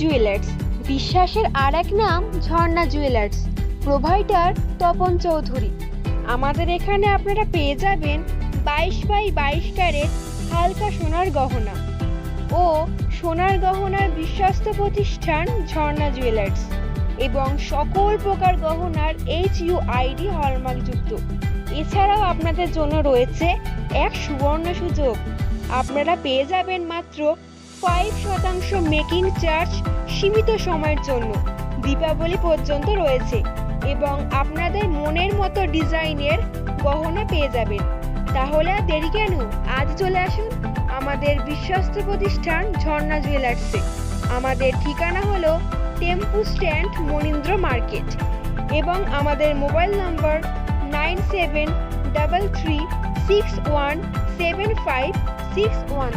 Jewellers. বিশ্বাসের আর এক নাম ঝর্ণা জুয়েলার্স। প্রোভাইডার তপন চৌধুরী। আমাদের এখানে আপনারা পেয়ে যাবেন বাইশ বাই বাইশ ক্যারেট হালকা সোনার গহনা ও সোনার গহনার বিশ্বস্ত প্রতিষ্ঠান ঝর্ণা জুয়েলার্স এবং সকল প্রকার গহনার এইচ ইউ আইডি হলমার্কযুক্ত। এছাড়াও আপনাদের জন্য রয়েছে এক সুবর্ণ সুযোগ। আপনারা পেয়ে যাবেন মাত্র ফাইভ শতাংশ মেকিং চার্জ সীমিত সময়ের জন্য দীপাবলি পর্যন্ত রয়েছে এবং আপনাদের মনের মতো ডিজাইনের গহনা পেয়ে যাবেন। তাহলে আর দেরি কেন? আজ চলে আসুন আমাদের বিশ্বস্ত প্রতিষ্ঠান ঝর্ণা জুয়েলার্সে। আমাদের ঠিকানা হলো টেম্পু স্ট্যান্ড মনীন্দ্র মার্কেট এবং আমাদের mobile number nine seven double three six one seven five six one.